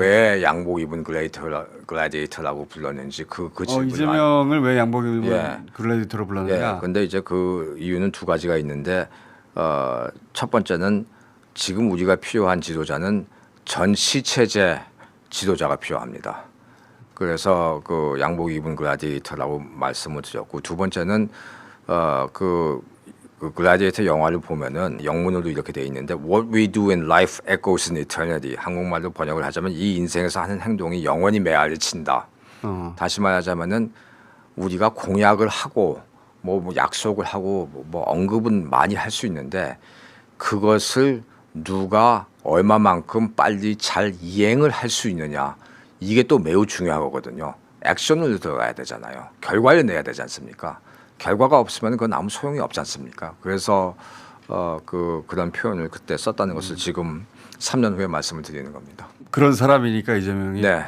왜 양복 입은 글래디터, 글래디에이터라고 불렀는지 그, 그 어, 질문 이재명을 왜 예. 글래디터로 예. 불렀느냐? 근데 이제 그 이유는 두 가지가 있는데 어, 첫 번째는 지금 우리가 필요한 지도자는 전시 체제 지도자가 필요합니다. 그래서 그 양복 입은 글라디에이터라고 말씀을 드렸고 두 번째는 어 그 그 글라디에이터 영화를 보면은 영문으로 이렇게 돼 있는데 What we do in life echoes in eternity 한국말로 번역을 하자면 이 인생에서 하는 행동이 영원히 메아리 친다. 어. 다시 말하자면은 우리가 공약을 하고 뭐, 뭐 약속을 하고 뭐, 뭐 언급은 많이 할 수 있는데 그것을 누가 얼마만큼 빨리 잘 이행을 할 수 있느냐 이게 또 매우 중요하거든요. 액션을 들어가야 되잖아요. 결과를 내야 되지 않습니까? 결과가 없으면 그건 아무 소용이 없지 않습니까? 그래서 어, 그 그런 표현을 그때 썼다는 것을 지금 3년 후에 말씀을 드리는 겁니다. 그런 사람이니까 이재명이 네.